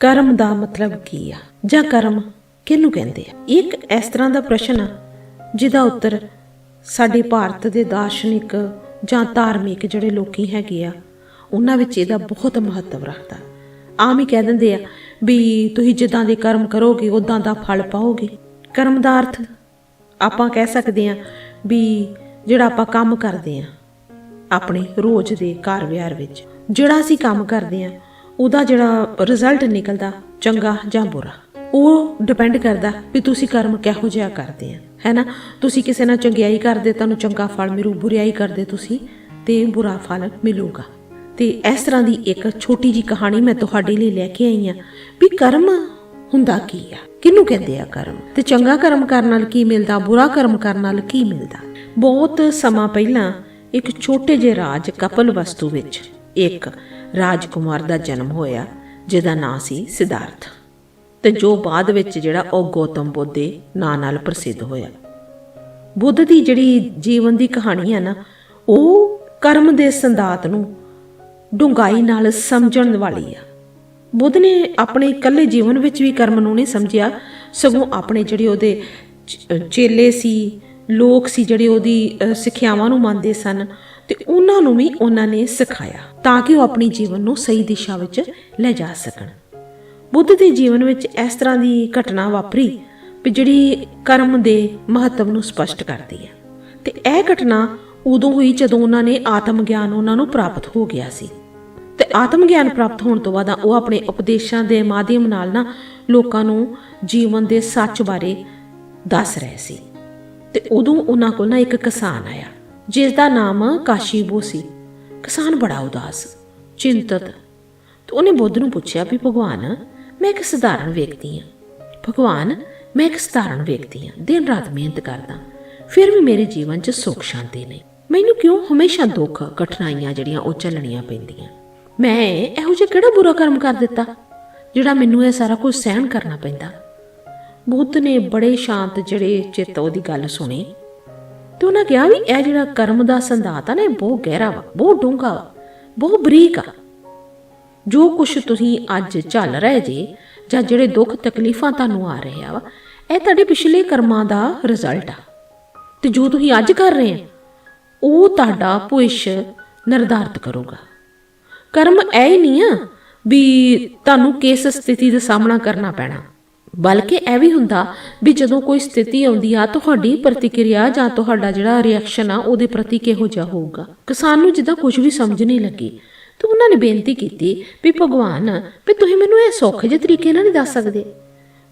ਕਰਮ ਦਾ ਮਤਲਬ ਕੀ ਆ? ਜਾਂ ਕਰਮ ਕਿਹਨੂੰ ਕਹਿੰਦੇ ਆ? ਇੱਕ ਇਸ ਤਰ੍ਹਾਂ ਦਾ ਪ੍ਰਸ਼ਨ ਆ, ਜਿਹਦਾ ਉੱਤਰ ਸਾਡੇ ਭਾਰਤ ਦੇ ਦਾਰਸ਼ਨਿਕ ਜਾਂ ਧਾਰਮਿਕ ਜਿਹੜੇ ਲੋਕੀ ਹੈਗੇ ਆ, ਉਹਨਾਂ ਵਿੱਚ ਇਹਦਾ ਬਹੁਤ ਮਹੱਤਵ ਰੱਖਦਾ। ਆਮ ਹੀ ਕਹਿ ਦਿੰਦੇ ਆ ਵੀ ਤੁਸੀਂ ਜਿੱਦਾਂ ਦੇ ਕਰਮ ਕਰੋਗੇ ਉਦਾਂ ਦਾ ਫਲ ਪਾਓਗੇ। ਕਰਮ ਦਾ ਅਰਥ ਆਪਾਂ ਕਹਿ ਸਕਦੇ ਆ ਵੀ ਜਿਹੜਾ ਆਪਾਂ ਕੰਮ ਕਰਦੇ ਆ, ਆਪਣੇ ਰੋਜ਼ ਦੇ ਘਰ ਵਿਹਾਰ ਵਿੱਚ, ਜਿਹੜਾ ਅਸੀਂ ਕੰਮ ਕਰਦੇ ਆ ਉਹਦਾ ਜਿਹੜਾ ਰਿਜ਼ਲਟ ਨਿਕਲਦਾ, ਚੰਗਾ ਜਾਂ ਬੁਰਾ, ਉਹ ਡਿਪੈਂਡ ਕਰਦਾ ਵੀ ਤੁਸੀਂ ਕਰਮ ਕਿਹੋ ਜਿਹਾ ਕਰਦੇ ਆ, ਹੈਨਾ? ਤੁਸੀਂ ਕਿਸੇ ਨਾਲ ਚੰਗਿਆਈ ਕਰਦੇ, ਤੁਹਾਨੂੰ ਚੰਗਾ ਫਲ ਮਿਲੂ ਬੁਰੀਾਈ ਕਰਦੇ ਤੁਸੀਂ, ਤੇ ਬੁਰਾ ਫਲ ਮਿਲੂਗਾ। ਤੇ ਇਸ ਤਰ੍ਹਾਂ ਦੀ ਇੱਕ ਛੋਟੀ ਜੀ ਕਹਾਣੀ ਮੈਂ ਤੁਹਾਡੇ ਲਈ ਲੈ ਕੇ ਆਈ ਆ ਵੀ ਕਰਮ ਹੁੰਦਾ ਕੀ ਆ? ਕਿਹਨੂੰ ਕਹਿੰਦੇ ਆ ਕਰਮ? ਤੇ ਚੰਗਾ ਕਰਮ ਕਰਨ ਨਾਲ ਕੀ ਮਿਲਦਾ, ਬੁਰਾ ਕਰਮ ਕਰਨ ਨਾਲ ਕੀ ਮਿਲਦਾ? ਬਹੁਤ ਸਮਾਂ ਪਹਿਲਾਂ ਇੱਕ ਛੋਟੇ ਜਿਹੇ ਰਾਜ ਕਪਲ ਵਸਤੂ ਵਿੱਚ ਇੱਕ ਰਾਜਕੁਮਾਰ ਦਾ ਜਨਮ ਹੋਇਆ, ਜਿਹਦਾ ਨਾਂ ਸੀ ਸਿਧਾਰਥ। ਤੇ ਜੋ ਬਾਅਦ ਵਿੱਚ ਜਿਹੜਾ ਉਹ ਗੌਤਮ ਬੁੱਧ ਦੇ ਨਾਂ ਨਾਲ ਪ੍ਰਸਿੱਧ ਹੋਇਆ। ਬੁੱਧ ਦੀ ਜਿਹੜੀ ਜੀਵਨ ਦੀ ਕਹਾਣੀ ਹੈ ਨਾ, ਉਹ ਕਰਮ ਦੇ ਸੰਦਾਤ ਨੂੰ ਡੂੰਘਾਈ ਨਾਲ ਸਮਝਣ ਵਾਲੀ ਆ। ਬੁੱਧ ਨੇ ਆਪਣੇ ਇਕੱਲੇ ਜੀਵਨ ਵਿੱਚ ਵੀ ਕਰਮ ਨੂੰ ਨਹੀਂ ਸਮਝਿਆ, ਸਗੋਂ ਆਪਣੇ ਜਿਹੜੇ ਉਹਦੇ ਚੇਲੇ ਸੀ, ਲੋਕ ਸੀ, ਜਿਹੜੇ ਉਹਦੀ ਸਿੱਖਿਆਵਾਂ ਨੂੰ ਮੰਨਦੇ ਸਨ ਤੇ ਉਹਨਾਂ ਨੂੰ ਵੀ ਉਹਨਾਂ ਨੇ ਸਿਖਾਇਆ ਤਾਂ ਕਿ ਉਹ ਆਪਣੀ ਜੀਵਨ ਨੂੰ ਸਹੀ ਦਿਸ਼ਾ ਵਿੱਚ ਲੈ ਜਾ ਸਕਣ। ਬੁੱਧ ਦੇ ਜੀਵਨ ਵਿੱਚ ਇਸ ਤਰ੍ਹਾਂ ਦੀ ਘਟਨਾ ਵਾਪਰੀ ਵੀ ਜਿਹੜੀ ਕਰਮ ਦੇ ਮਹੱਤਵ ਨੂੰ ਸਪਸ਼ਟ ਕਰਦੀ ਹੈ। ਤੇ ਇਹ ਘਟਨਾ ਉਦੋਂ ਹੋਈ ਜਦੋਂ ਉਹਨਾਂ ਨੇ ਆਤਮ ਗਿਆਨ ਉਹਨਾਂ ਨੂੰ ਪ੍ਰਾਪਤ ਹੋ ਗਿਆ ਸੀ। ਤੇ ਆਤਮ ਗਿਆਨ ਪ੍ਰਾਪਤ ਹੋਣ ਤੋਂ ਬਾਅਦ ਉਹ ਆਪਣੇ ਉਪਦੇਸ਼ਾਂ ਦੇ ਮਾਧਿਅਮ ਨਾਲ ਨਾ ਲੋਕਾਂ ਨੂੰ ਜੀਵਨ ਦੇ ਸੱਚ ਬਾਰੇ ਦੱਸ ਰਹੇ ਸੀ। ਤੇ ਉਦੋਂ ਉਹਨਾਂ ਕੋਲ ਨਾ ਇੱਕ ਕਿਸਾਨ ਆਇਆ। ਜਿਸ ਦਾ ਨਾਮ ਕਾਸ਼ੀਬੋ ਸੀ। ਕਿਸਾਨ ਬੜਾ ਉਦਾਸ, ਚਿੰਤਤ। ਤੇ ਉਹਨੇ ਬੁੱਧ ਨੂੰ ਪੁੱਛਿਆ ਵੀ, ਭਗਵਾਨ, ਮੈਂ ਇੱਕ ਸਧਾਰਨ ਵਿਅਕਤੀ ਹਾਂ। ਭਗਵਾਨ, ਮੈਂ ਇੱਕ ਸਧਾਰਨ ਵਿਅਕਤੀ ਹਾਂ। ਦਿਨ ਰਾਤ ਮਿਹਨਤ ਕਰਦਾ। ਫਿਰ ਵੀ ਮੇਰੇ ਜੀਵਨ 'ਚ ਸੁੱਖ, ਸ਼ਾਂਤੀ ਨਹੀਂ। ਮੈਨੂੰ ਕਿਉਂ ਹਮੇਸ਼ਾ ਦੁੱਖ, ਕਠਿਨਾਈਆਂ ਜਿਹੜੀਆਂ ਉਹ ਝੱਲਣੀਆਂ ਪੈਂਦੀਆਂ? ਮੈਂ ਇਹੋ ਜਿਹਾ ਕਿਹੜਾ ਬੁਰਾ ਕਰਮ ਕਰ ਦਿੱਤਾ, ਜਿਹੜਾ ਮੈਨੂੰ ਇਹ ਸਾਰਾ ਕੁਝ ਸਹਿਣ ਕਰਨਾ ਪੈਂਦਾ? ਬੁੱਧ ਨੇ ਬੜੇ ਸ਼ਾਂਤ ਜਿਹੜੇ ਚਿੱਤ ਉਹਦੀ ਗੱਲ ਸੁਣੀ ਤੇ ਉਹਨਾਂ ਕਿਹਾ ਵੀ ਇਹ ਜਿਹੜਾ ਕਰਮ ਦਾ ਸੰਦਾਤ ਆ ਨਾ, ਇਹ ਬਹੁਤ ਗਹਿਰਾ ਵਾ, ਬਹੁਤ ਡੂੰਘਾ ਵਾ, ਬਹੁਤ ਬਰੀਕ ਆ। ਜੋ ਕੁਝ ਤੁਸੀਂ ਅੱਜ ਝੱਲ ਰਹੇ ਜੇ, ਜਾਂ ਜਿਹੜੇ ਦੁੱਖ ਤਕਲੀਫਾਂ ਤੁਹਾਨੂੰ ਆ ਰਹੇ ਆ ਵਾ, ਇਹ ਤੁਹਾਡੇ ਪਿਛਲੇ ਕਰਮਾਂ ਦਾ ਰਿਜ਼ਲਟ ਆ। ਤੇ ਜੋ ਤੁਸੀਂ ਅੱਜ ਕਰ ਰਹੇ ਆ, ਉਹ ਤੁਹਾਡਾ ਭਵਿੱਖ ਨਿਰਧਾਰਤ ਕਰੂਗਾ। ਕਰਮ ਐ ਹੀ ਨਹੀਂ ਆ ਵੀ ਤੁਹਾਨੂੰ ਕਿਸ ਸਥਿਤੀ ਦਾ ਸਾਹਮਣਾ ਕਰਨਾ ਪੈਣਾ। ਬਲਕਿ ਇਹ ਵੀ ਹੁੰਦਾ ਵੀ ਜਦੋਂ ਕੋਈ ਸਥਿਤੀ ਆਉਂਦੀ ਆ, ਤੁਹਾਡੀ ਪ੍ਰਤੀਕਿਰਿਆ ਜਾਂ ਤੁਹਾਡਾ ਜਿਹੜਾ ਰਿਐਕਸ਼ਨ ਆ, ਉਹਦੇ ਪ੍ਰਤੀ ਕਿਹੋ ਜਿਹਾ ਹੋਊਗਾ? ਕਿਸਾਨ ਨੂੰ ਜਿੱਦਾਂ ਕੁਝ ਵੀ ਸਮਝ ਨਹੀਂ ਲੱਗੀ। ਤੇ ਉਹਨਾਂ ਨੇ ਬੇਨਤੀ ਕੀਤੀ ਵੀ ਭਗਵਾਨ, ਵੀ ਤੁਸੀਂ ਮੈਨੂੰ ਇਹ ਸੌਖੇ ਜਿਹੇ ਤਰੀਕੇ ਨਾਲ ਨਹੀਂ ਦੱਸ ਸਕਦੇ।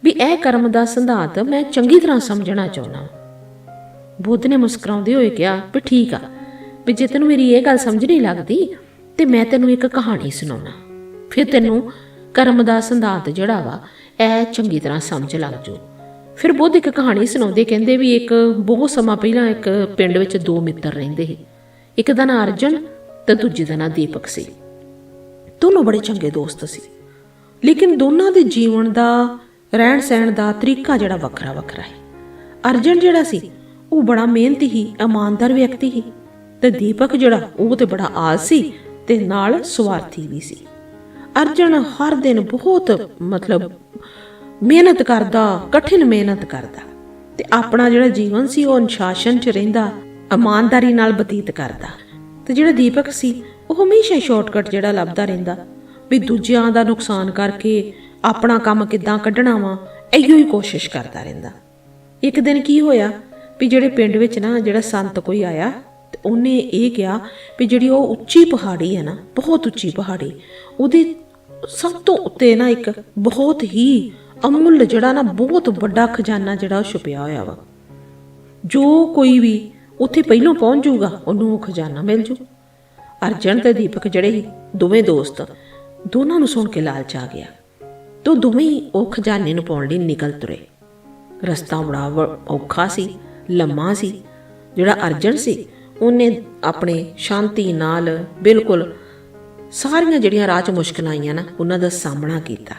ਵੀ ਇਹ ਕਰਮ ਦਾ ਸਿਧਾਂਤ ਮੈਂ ਚੰਗੀ ਤਰ੍ਹਾਂ ਸਮਝਣਾ ਚਾਹੁੰਦਾ। ਬੁੱਧ ਨੇ ਮੁਸਕਰਾਉਂਦੇ ਹੋਏ ਕਿਹਾ, ਵੀ ਠੀਕ ਆ, ਵੀ ਜੇ ਤੈਨੂੰ ਮੇਰੀ ਇਹ ਗੱਲ ਸਮਝ ਨਹੀਂ ਲੱਗਦੀ, ਤੇ ਮੈਂ ਤੈਨੂੰ ਇੱਕ ਕਹਾਣੀ ਸੁਣਾਉਣਾ। ਫਿਰ ਤੈਨੂੰ ਕਰਮ ਦਾ ਸਿਧਾਂਤ ਜਿਹੜਾ ਵਾ, ਇਹ ਚੰਗੀ ਤਰ੍ਹਾਂ ਸਮਝ ਲੱਗ ਜਾਓ। ਫਿਰ ਬੁੱਧ ਇੱਕ ਕਹਾਣੀ ਸੁਣਾਉਂਦੇ ਕਹਿੰਦੇ ਵੀ ਇੱਕ ਬਹੁਤ ਸਮਾਂ ਪਹਿਲਾਂ ਇੱਕ ਪਿੰਡ ਵਿੱਚ ਦੋ ਮਿੱਤਰ ਰਹਿੰਦੇ ਸੀ। ਇੱਕ ਦਾ ਨਾਂ ਅਰਜਨ ਤੇ ਦੂਜੇ ਦਾ ਨਾਂ ਦੀਪਕ ਸੀ। ਦੋਨੋਂ ਬੜੇ ਚੰਗੇ ਦੋਸਤ ਸੀ। ਲੇਕਿਨ ਦੋਨਾਂ ਦੇ ਜੀਵਨ ਦਾ ਰਹਿਣ ਸਹਿਣ ਦਾ ਤਰੀਕਾ ਜਿਹੜਾ ਵੱਖਰਾ ਵੱਖਰਾ ਹੈ ਅਰਜਨ ਜਿਹੜਾ ਸੀ, ਉਹ ਬੜਾ ਮਿਹਨਤੀ ਹੀ ਇਮਾਨਦਾਰ ਵਿਅਕਤੀ ਸੀ ਤੇ ਦੀਪਕ ਜਿਹੜਾ, ਉਹ ਤੇ ਬੜਾ ਆਲਸੀ ਤੇ ਨਾਲ ਸਵਾਰਥੀ ਵੀ ਸੀ। ਅਰਜਨ ਹਰ ਦਿਨ ਬਹੁਤ, ਮਤਲਬ ਮਿਹਨਤ ਕਰਦਾ, ਕਠਿਨ ਮਿਹਨਤ ਕਰਦਾ। ਤੇ ਆਪਣਾ ਜਿਹੜਾ ਜੀਵਨ ਸੀ, ਉਹ ਅਨੁਸ਼ਾਸਨ 'ਚ ਰਹਿੰਦਾ, ਇਮਾਨਦਾਰੀ ਨਾਲ ਬਤੀਤ ਕਰਦਾ। ਤੇ ਜਿਹੜਾ ਦੀਪਕ ਸੀ, ਉਹ ਹਮੇਸ਼ਾ ਸ਼ਾਰਟਕਟ ਜਿਹੜਾ ਲੱਭਦਾ ਰਹਿੰਦਾ। ਵੀ ਦੂਜਿਆਂ ਦਾ ਨੁਕਸਾਨ ਕਰਕੇ ਆਪਣਾ ਕੰਮ ਕਿੱਦਾਂ ਕੱਢਣਾ ਵਾ, ਇਹੋ ਹੀ ਕੋਸ਼ਿਸ਼ ਕਰਦਾ ਰਹਿੰਦਾ। ਇੱਕ ਦਿਨ ਕੀ ਹੋਇਆ, ਵੀ ਜਿਹੜੇ ਪਿੰਡ ਵਿੱਚ ਨਾ ਜਿਹੜਾ ਸੰਤ ਕੋਈ ਆਇਆ, ਤੇ ਉਹਨੇ ਇਹ ਕਿਹਾ ਵੀ ਜਿਹੜੀ ਉਹ ਉੱਚੀ ਪਹਾੜੀ ਹੈ ਨਾ, ਬਹੁਤ ਉੱਚੀ ਪਹਾੜੀ, ਉਹਦੇ ਸਭ ਤੋਂ ਉੱਤੇ ਨਾ ਇੱਕ ਬਹੁਤ ਹੀ ਅਮੁੱਲ ਜਿਹੜਾ ਨਾ ਬਹੁਤ ਵੱਡਾ ਖਜ਼ਾਨਾ ਜਿਹੜਾ ਉਹ ਛੁਪਿਆ ਹੋਇਆ ਵਾ। ਜੋ ਕੋਈ ਵੀ ਉੱਥੇ ਪਹਿਲੋਂ ਪਹੁੰਚ ਜਾਊਗਾ, ਉਹਨੂੰ ਉਹ ਖਜ਼ਾਨਾ ਮਿਲ ਜੂ। ਅਰਜਨ ਤੇ ਦੀਪਕ ਜਿਹੜੇ ਸੀ, ਦੋਵੇਂ ਦੋਸਤ, ਦੋਨਾਂ ਨੂੰ ਸੁਣ ਕੇ ਲਾਲਚ ਆ ਗਿਆ। ਤੋ ਦੋਵੇਂ ਉਹ ਖਜ਼ਾਨੇ ਨੂੰ ਪਾਉਣ ਲਈ ਨਿਕਲ ਤੁਰੇ। ਰਸਤਾ ਬੜਾ ਔਖਾ ਸੀ, ਲੰਮਾ ਸੀ। ਜਿਹੜਾ ਅਰਜਨ ਸੀ, ਉਹਨੇ ਆਪਣੇ ਸ਼ਾਂਤੀ ਨਾਲ ਬਿਲਕੁਲ ਸਾਰੀਆਂ ਜਿਹੜੀਆਂ ਰਾਹ 'ਚ ਮੁਸ਼ਕਲਾਂ ਆਈਆਂ ਨਾ, ਉਹਨਾਂ ਦਾ ਸਾਹਮਣਾ ਕੀਤਾ।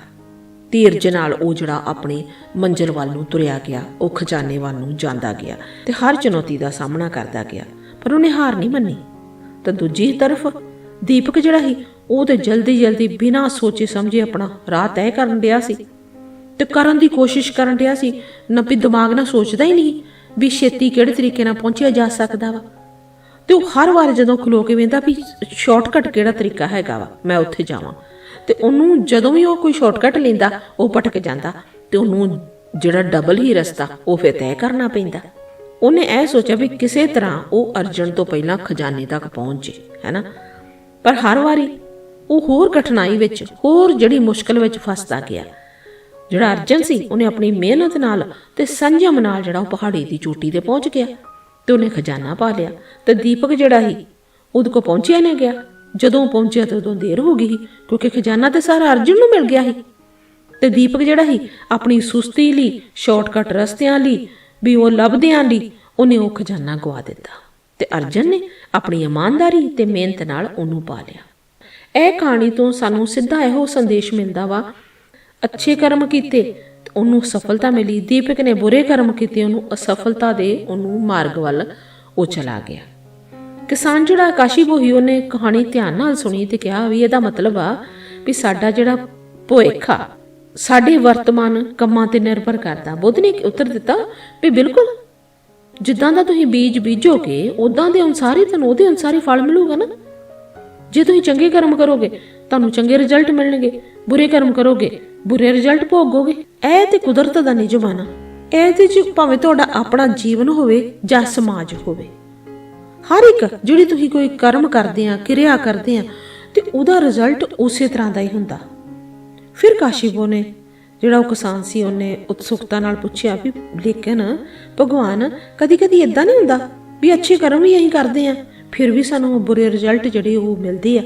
ਧੀਰਜ ਨਾਲ ਉਹ ਜਿਹੜਾ ਆਪਣੇ ਮੰਜ਼ਿਲ ਵੱਲ ਨੂੰ ਤੁਰਿਆ ਗਿਆ, ਉਹ ਖਜ਼ਾਨੇ ਵੱਲ ਨੂੰ ਜਾਂਦਾ ਗਿਆ ਤੇ ਹਰ ਚੁਣੌਤੀ ਦਾ ਸਾਹਮਣਾ ਕਰਦਾ ਗਿਆ, ਪਰ ਉਹਨੇ ਹਾਰ ਨਹੀਂ ਮੰਨੀ। ਤਾਂ ਦੂਜੀ ਤਰਫ ਦੀਪਕ ਜਿਹੜਾ ਸੀ, ਉਹ ਤੇ ਜਲਦੀ ਜਲਦੀ ਬਿਨਾਂ ਸੋਚੇ ਸਮਝੇ ਆਪਣਾ ਰਾਹ ਤੈਅ ਕਰਨ ਡਿਆ ਸੀ ਤੇ ਕਰਨ ਦੀ ਕੋਸ਼ਿਸ਼ ਕਰਨ ਡਿਆ ਸੀ, ਨਾ ਵੀ ਦਿਮਾਗ ਨਾਲ ਸੋਚਦਾ ਹੀ ਨਹੀਂ ਵੀ ਛੇਤੀ ਕਿਹੜੇ ਤਰੀਕੇ ਨਾਲ ਪਹੁੰਚਿਆ ਜਾ ਸਕਦਾ ਵਾ। ਤੇ ਉਹ ਹਰ ਵਾਰ ਜਦੋਂ ਖਲੋ ਕੇ ਵੇਂਦਾ ਵੀ ਸ਼ਾਰਟਕਟ ਕਿਹੜਾ ਤਰੀਕਾ ਹੈਗਾ ਵਾ, ਮੈਂ ਉੱਥੇ ਜਾਵਾਂ। ਤੇ ਉਹਨੂੰ ਜਦੋਂ ਵੀ ਉਹ ਕੋਈ ਸ਼ਾਰਟਕਟ ਲੈਂਦਾ, ਉਹ ਭਟਕ ਜਾਂਦਾ ਤੇ ਉਹਨੂੰ ਜਿਹੜਾ ਡਬਲ ਹੀ ਰਸਤਾ, ਉਹ ਫਿਰ ਤੈਅ ਕਰਨਾ ਪੈਂਦਾ। ਉਹਨੇ ਇਹ ਸੋਚਿਆ ਵੀ ਕਿਸੇ ਤਰ੍ਹਾਂ ਉਹ ਅਰਜਨ ਤੋਂ ਪਹਿਲਾਂ ਖਜ਼ਾਨੇ ਤੱਕ ਪਹੁੰਚ ਜੇ ਹੈਨਾ ਪਰ ਹਰ ਵਾਰੀ ਉਹ ਹੋਰ ਕਠਿਨਾਈ ਵਿੱਚ, ਹੋਰ ਜਿਹੜੀ ਮੁਸ਼ਕਲ ਵਿੱਚ ਫਸਦਾ ਗਿਆ। ਜਿਹੜਾ ਅਰਜਨ ਸੀ, ਉਹਨੇ ਆਪਣੀ ਮਿਹਨਤ ਨਾਲ ਤੇ ਸੰਜਮ ਨਾਲ ਜਿਹੜਾ ਉਹ ਪਹਾੜੀ ਦੀ ਚੋਟੀ ਤੇ ਪਹੁੰਚ ਗਿਆ। ਤੇ ਉਹਨੇ ਖਜ਼ਾਨਾ ਪਾ ਲਿਆ ਤੇ ਦੀਪਕ ਜਿਹੜਾ ਸੀ, ਉਹਦੇ ਕੋ ਪਹੁੰਚਿਆ ਨਾ ਗਿਆ। ਜਦੋਂ ਪਹੁੰਚਿਆ ਤਾਂ ਉਦੋਂ ਦੇਰ ਹੋ ਗਈ ਕਿਉਂਕਿ ਖਜ਼ਾਨਾ ਤੇ ਸਾਰਾ ਅਰਜਨ ਨੂੰ ਮਿਲ ਗਿਆ ਸੀ। ਤੇ ਦੀਪਕ ਜਿਹੜਾ ਸੀ, ਆਪਣੀ ਸੁਸਤੀ ਲਈ ਸ਼ਾਰਟਕਟ ਰਸਤਿਆਂ ਲਈ, ਵੀ ਉਹ ਲੱਭਦਿਆਂ ਲਈ, ਉਹਨੇ ਉਹ ਖਜ਼ਾਨਾ ਗਵਾ ਦਿੱਤਾ। ਤੇ ਅਰਜਨ ਨੇ ਆਪਣੀ ਇਮਾਨਦਾਰੀ ਤੇ ਮਿਹਨਤ ਨਾਲ ਉਹਨੂੰ ਪਾ ਲਿਆ। ਇਹ ਕਹਾਣੀ ਤੋਂ ਸਾਨੂੰ ਸਿੱਧਾ ਇਹੋ ਸੰਦੇਸ਼ ਮਿਲਦਾ ਵਾ, ਅੱਛੇ ਕਰਮ ਕੀਤੇ ਉਹਨੂੰ ਸਫਲਤਾ ਮਿਲੀ, ਦੀਪਕ ਨੇ ਬੁਰੇ ਕਰਮ ਕੀਤੇ, ਉਹਨੂੰ ਅਸਫਲਤਾ ਦੇ ਉਹਨੂੰ ਮਾਰਗ ਵੱਲ ਉਹ ਚਲਾ ਗਿਆ। ਕਿਸਾਨ ਜਿਹੜਾ ਆਕਾਸ਼ੀ ਬੋਹੀ ਉਹਨੇ ਕਹਾਣੀ ਧਿਆਨ ਨਾਲ ਸੁਣੀ ਤੇ ਕਿਹਾ ਵੀ ਇਹਦਾ ਮਤਲਬ ਆ ਵੀ ਸਾਡਾ ਜਿਹੜਾ ਭੁੱਖ ਆ, ਸਾਡੇ ਵਰਤਮਾਨ ਕੰਮਾਂ ਤੇ ਨਿਰਭਰ ਕਰਦਾ। ਬੁੱਧ ਨੇ ਉੱਤਰ ਦਿੱਤਾ ਵੀ ਬਿਲਕੁਲ, ਜਿੱਦਾਂ ਦਾ ਤੁਸੀਂ ਬੀਜ ਬੀਜੋਗੇ ਉਦਾਂ ਦੇ ਅਨੁਸਾਰ ਹੀ ਤੁਹਾਨੂੰ ਉਹਦੇ ਅਨੁਸਾਰ ਹੀ ਫਲ ਮਿਲੂਗਾ ਨਾ। ਜੇ ਤੁਸੀਂ ਚੰਗੇ ਕਰਮ ਕਰੋਗੇ ਤੁਹਾਨੂੰ ਚੰਗੇ ਰਿਜ਼ਲਟ ਮਿਲਣਗੇ, ਬੁਰੇ ਕਰਮ ਕਰੋਗੇ, ਬੁਰੇ ਰਿਜ਼ਲਟ ਭੋਗੋਗੇ। ਇਹ ਤੇ ਕੁਦਰਤ ਦਾ ਨਿਯਮ ਆ ਨਾ ਇਹਦੇ ਚ ਭਾਵੇਂ ਤੁਹਾਡਾ ਆਪਣਾ ਜੀਵਨ ਹੋਵੇ ਜਾਂ ਸਮਾਜ ਹੋਵੇ। ਹਰ ਇੱਕ ਜਿਹੜੀ ਤੁਸੀਂ ਕੋਈ ਕਰਮ ਕਰਦੇ ਆ, ਕਿਰਿਆ ਕਰਦੇ ਆ, ਤੇ ਉਹਦਾ ਰਿਜ਼ਲਟ ਉਸੇ ਤਰ੍ਹਾਂ ਦਾ ਹੀ ਹੁੰਦਾ। ਫਿਰ ਕਾਸ਼ੀਬੋ ਨੇ ਜਿਹੜਾ ਉਹ ਕਿਸਾਨ ਸੀ, ਉਹਨੇ ਉਤਸੁਕਤਾ ਨਾਲ ਪੁੱਛਿਆ ਵੀ ਲੇਕਿਨ ਭਗਵਾਨ ਕਦੀ ਕਦੀ ਇਦਾਂ ਨਹੀਂ ਹੁੰਦਾ ਵੀ ਅੱਛੇ ਕਰਮ ਵੀ ਅਸੀਂ ਕਰਦੇ ਆ, ਫਿਰ ਵੀ ਸਾਨੂੰ ਬੁਰੇ ਰਿਜ਼ਲਟ ਜਿਹੜੇ ਉਹ ਮਿਲਦੇ ਆ।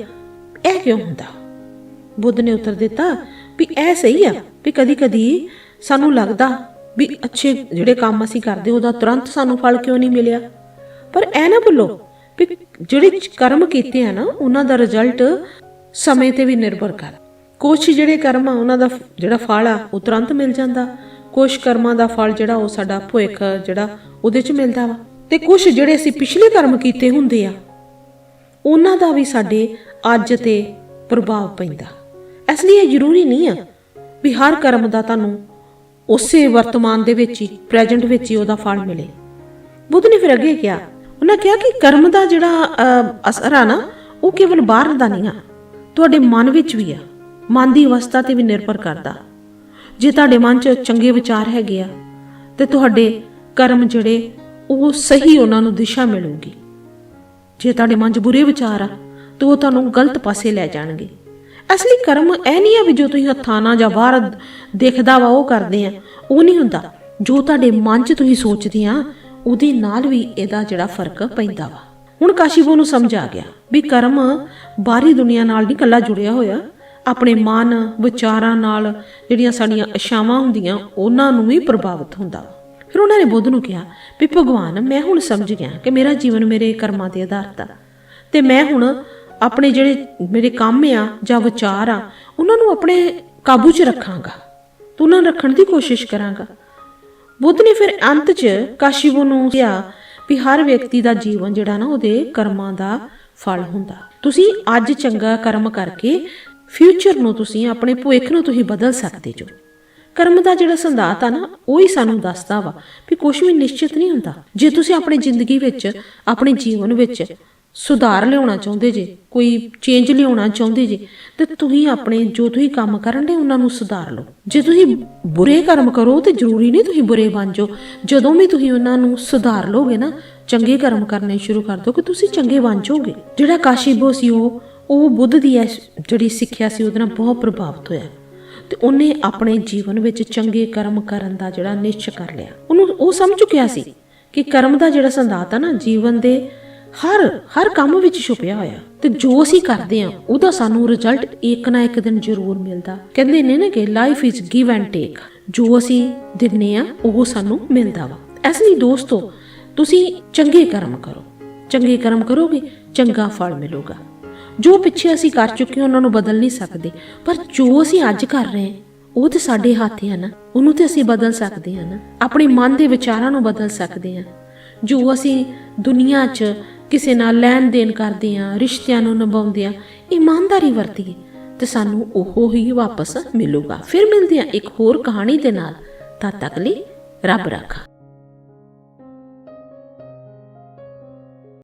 ਇਹ ਕਿਉਂ ਹੁੰਦਾ? ਬੁੱਧ ਨੇ ਉੱਤਰ ਦਿੱਤਾ ਵੀ ਇਹ ਸਹੀ ਆ ਵੀ ਕਦੀ ਕਦੀ ਸਾਨੂੰ ਲੱਗਦਾ ਵੀ ਅੱਛੇ ਜਿਹੜੇ ਕੰਮ ਅਸੀਂ ਕਰਦੇ ਉਹਦਾ ਤੁਰੰਤ ਸਾਨੂੰ ਫਲ ਕਿਉਂ ਨਹੀਂ ਮਿਲਿਆ? ਪਰ ਐ ਨਾ ਭੁੱਲੋ ਵੀ ਜਿਹੜੇ ਕਰਮ ਕੀਤੇ ਆ ਨਾ, ਉਹਨਾਂ ਦਾ ਰਿਜ਼ਲਟ ਸਮੇਂ ਤੇ ਵੀ ਨਿਰਭਰ ਕਰ। ਕੁਝ ਜਿਹੜੇ ਕਰਮ ਆ, ਉਹਨਾਂ ਦਾ ਜਿਹੜਾ ਫਲ ਆ, ਉਹ ਤੁਰੰਤ ਮਿਲ ਜਾਂਦਾ। ਕੁਝ ਕਰਮਾਂ ਦਾ ਫਲ ਜਿਹੜਾ, ਉਹ ਸਾਡਾ ਭੁੱਖ ਜਿਹੜਾ, ਉਹਦੇ ਚ ਮਿਲਦਾ ਵਾ। ਤੇ ਕੁਝ ਜਿਹੜੇ ਅਸੀਂ ਪਿਛਲੇ ਕਰਮ ਕੀਤੇ ਹੁੰਦੇ ਆ, ਉਹਨਾਂ ਦਾ ਵੀ ਸਾਡੇ ਅੱਜ ਤੇ ਪ੍ਰਭਾਵ ਪੈਂਦਾ। ਇਸ ਲਈ ਇਹ ਜ਼ਰੂਰੀ ਨਹੀਂ ਆ ਵੀ ਹਰ ਕਰਮ ਦਾ ਤੁਹਾਨੂੰ ਉਸੇ ਵਰਤਮਾਨ ਦੇ ਵਿੱਚ ਹੀ ਪ੍ਰੈਜ਼ੈਂਟ ਵਿੱਚ ਹੀ ਉਹਦਾ ਫਲ ਮਿਲੇ। ਬੁੱਧ ਨੇ ਫਿਰ ਅੱਗੇ ਕਿਹਾ, ਉਹਨਾਂ ਕਿਹਾ ਕਿ ਕਰਮ ਦਾ ਜਿਹੜਾ ਅਸਰ ਆ ਨਾ, ਉਹ ਕੇਵਲ ਬਾਹਰ ਦਾ ਨਹੀਂ ਆ, ਤੁਹਾਡੇ ਮਨ ਵਿੱਚ ਵੀ ਆ। ਮਨ ਦੀ ਅਵਸਥਾ ਤੇ ਵੀ ਨਿਰਭਰ ਕਰਦਾ। ਜੇ ਤੁਹਾਡੇ ਮਨ 'ਚ ਚੰਗੇ ਵਿਚਾਰ ਹੈਗੇ ਆ, ਤੇ ਤੁਹਾਡੇ ਕਰਮ ਜਿਹੜੇ, ਉਹ ਸਹੀ ਉਹਨਾਂ ਨੂੰ ਦਿਸ਼ਾ ਮਿਲੂਗੀ। ਜੇ ਤੁਹਾਡੇ ਮਨ 'ਚ ਬੁਰੇ ਵਿਚਾਰ ਆ ਤਾਂ ਉਹ ਤੁਹਾਨੂੰ ਗਲਤ ਪਾਸੇ ਲੈ ਜਾਣਗੇ। ਅਸਲੀ ਕਰਮ ਇਹ ਨਹੀਂ ਆ ਵੀ ਜੋ ਤੁਸੀਂ ਹੱਥਾਂ ਨਾਲ ਜਾਂ ਬਾਹਰ ਦੇਖਦਾ ਵਾ, ਉਹ ਕਰਦੇ ਆ। ਉਹ ਨਹੀਂ ਹੁੰਦਾ। ਜੋ ਤੁਹਾਡੇ ਮਨ 'ਚ ਤੁਸੀਂ ਸੋਚਦੇ ਆ, ਉਹਦੇ ਨਾਲ ਵੀ ਇਹਦਾ ਜਿਹੜਾ ਫ਼ਰਕ ਪੈਂਦਾ ਵਾ। ਹੁਣ ਕਾਸ਼ੀਬੋ ਨੂੰ ਸਮਝ ਆ ਗਿਆ ਵੀ ਕਰਮ ਬਾਹਰੀ ਦੁਨੀਆ ਨਾਲ ਨਹੀਂ ਕੱਲਾ ਜੁੜਿਆ ਹੋਇਆ। ਆਪਣੇ ਮਨ, ਵਿਚਾਰਾਂ ਨਾਲ ਜਿਹੜੀਆਂ ਸਾਡੀਆਂ ਇਛਾਵਾਂ ਹੁੰਦੀਆਂ, ਉਹਨਾਂ ਨੂੰ ਵੀ ਪ੍ਰਭਾਵਿਤ ਹੁੰਦਾ ਵਾ। ਫਿਰ ਉਹਨਾਂ ਨੇ ਬੁੱਧ ਨੂੰ ਕਿਹਾ ਵੀ ਭਗਵਾਨ, ਮੈਂ ਹੁਣ ਸਮਝ ਗਿਆ ਕਿ ਮੇਰਾ ਜੀਵਨ ਮੇਰੇ ਕਰਮਾਂ ਤੇ ਆਧਾਰਿਤ ਆ। ਤੇ ਮੈਂ ਹੁਣ ਆਪਣੇ ਜਿਹੜੇ ਮੇਰੇ ਕੰਮ ਆ ਜਾਂ ਵਿਚਾਰ ਆ, ਉਹਨਾਂ ਨੂੰ ਆਪਣੇ ਕਾਬੂ 'ਚ ਰੱਖਾਂਗਾ। ਤੇ ਉਹਨਾਂ ਰੱਖਣ ਦੀ ਕੋਸ਼ਿਸ਼ ਕਰਾਂਗਾ। ਬੁੱਧ ਨੇ ਫਿਰ ਅੰਤ 'ਚ ਕਾਸ਼ੀਬੂ ਨੂੰ ਕਿਹਾ ਵੀ ਹਰ ਵਿਅਕਤੀ ਦਾ ਜੀਵਨ ਜਿਹੜਾ ਨਾ, ਉਹਦੇ ਕਰਮਾਂ ਦਾ ਫਲ ਹੁੰਦਾ। ਤੁਸੀਂ ਅੱਜ ਚੰਗਾ ਕਰਮ ਕਰਕੇ ਫਿਊਚਰ ਨੂੰ ਤੁਸੀਂ, ਆਪਣੇ ਭਵਿੱਖ ਨੂੰ ਤੁਸੀਂ ਬਦਲ ਸਕਦੇ ਜੋ। ਕਰਮ ਦਾ ਜਿਹੜਾ ਸੰਦਾਤ ਆ ਨਾ, ਉਹ ਹੀ ਸਾਨੂੰ ਦੱਸਦਾ ਵਾ ਵੀ ਕੁਝ ਵੀ ਨਿਸ਼ਚਿਤ ਨਹੀਂ ਹੁੰਦਾ। ਜੇ ਤੁਸੀਂ ਆਪਣੀ ਜ਼ਿੰਦਗੀ ਵਿੱਚ, ਆਪਣੇ ਜੀਵਨ ਵਿੱਚ ਸੁਧਾਰ ਲਿਆਉਣਾ ਚਾਹੁੰਦੇ ਜੇ, ਕੋਈ ਚੇਂਜ ਲਿਆਉਣਾ ਚਾਹੁੰਦੇ ਜੇ, ਤੇ ਤੁਸੀਂ ਆਪਣੇ ਜੋ ਤੁਸੀਂ ਕੰਮ ਕਰਨ ਦੇ ਉਹਨਾਂ ਨੂੰ ਸੁਧਾਰ ਲਓ। ਜੇ ਤੁਸੀਂ ਬੁਰੇ ਕਰਮ ਕਰੋ, ਤੇ ਜ਼ਰੂਰੀ ਨਹੀਂ ਤੁਸੀਂ ਬੁਰੇ ਬਣ ਜਾਓ। ਜਦੋਂ ਵੀ ਤੁਸੀਂ ਉਹਨਾਂ ਨੂੰ ਸੁਧਾਰ ਲੋਗੇ ਨਾ, ਚੰਗੇ ਕਰਮ ਕਰਨੇ ਸ਼ੁਰੂ ਕਰ ਦੋ ਤੁਸੀਂ ਚੰਗੇ ਬਣ ਜਾਓਗੇ। ਜਿਹੜਾ ਕਾਸ਼ੀਬੋ ਸੀ ਉਹ ਉਹ ਬੁੱਧ ਦੀ ਇਸ ਜਿਹੜੀ ਸਿੱਖਿਆ ਸੀ, ਉਹਦੇ ਨਾਲ ਬਹੁਤ ਪ੍ਰਭਾਵਿਤ ਹੋਇਆ। ਤੇ ਉਹਨੇ ਆਪਣੇ ਜੀਵਨ ਵਿੱਚ ਚੰਗੇ ਕਰਮ ਕਰਨ ਦਾ ਜਿਹੜਾ ਨਿਸ਼ਚੈ ਕਰ ਲਿਆ। ਉਹਨੂੰ ਉਹ ਸਮਝ ਚੁੱਕਿਆ ਸੀ ਕਿ ਕਰਮ ਦਾ ਜਿਹੜਾ ਸੰਦਾਤ ਆ ਨਾ, ਜੀਵਨ ਦੇ ਹਰ ਹਰ ਕੰਮ ਵਿੱਚ ਛੁਪਿਆ ਹੋਇਆ। ਤੇ ਜੋ ਅਸੀਂ ਕਰਦੇ ਆ ਉਹਦਾ ਸਾਨੂੰ ਰਿਜ਼ਲਟ ਇੱਕ ਨਾ ਇੱਕ ਦਿਨ ਜ਼ਰੂਰ ਮਿਲਦਾ। ਕਹਿੰਦੇ ਨੇ ਨਾ ਕਿ life is give and take ਜੋ ਅਸੀਂ ਦਿੰਨੇ ਆ ਉਹ ਸਾਨੂੰ ਮਿਲਦਾ ਵਾ। ਇਸ ਲਈ ਦੋਸਤੋ, ਤੁਸੀਂ ਚੰਗੇ ਕਰਮ ਕਰੋ। ਚੰਗੇ ਕਰਮ ਕਰੋਗੇ, ਚੰਗਾ ਫਲ ਮਿਲੂਗਾ। ਜੋ ਪਿੱਛੇ ਅਸੀਂ ਕਰ ਚੁੱਕੇ ਹਾਂ, ਉਹਨਾਂ ਨੂੰ ਬਦਲ ਨਹੀਂ ਸਕਦੇ। ਪਰ ਜੋ ਅਸੀਂ ਅੱਜ ਕਰ ਰਹੇ ਹਾਂ, ਉਹ ਤੇ ਸਾਡੇ ਹੱਥ ਹੈ ਨਾ। ਉਹਨੂੰ ਤੇ ਅਸੀਂ ਬਦਲ ਸਕਦੇ ਹਾਂ ਨਾ। ਆਪਣੇ ਮਨ ਦੇ ਵਿਚਾਰਾਂ ਨੂੰ ਬਦਲ ਸਕਦੇ ਹਾਂ। ਜੋ ਅਸੀਂ ਦੁਨੀਆ 'ਚ ਕਿਸੇ ਨਾਲ ਲੈਣ ਦੇਣ ਕਰਦੇ ਆ ਰਿਸ਼ਤਿਆਂ ਨੂੰ ਨਿਭਾਉਂਦੇ ਆ ਇਮਾਨਦਾਰੀ ਵਰਤੀਏ ਤੇ ਸਾਨੂੰ ਉਹ ਹੀ ਵਾਪਸ ਮਿਲੂਗਾ। ਫਿਰ ਮਿਲਦੇ ਆ ਇੱਕ ਹੋਰ ਕਹਾਣੀ ਦੇ ਨਾਲ, ਤਦ ਤੱਕ ਲਈ ਰੱਬ ਰਾਖਾ।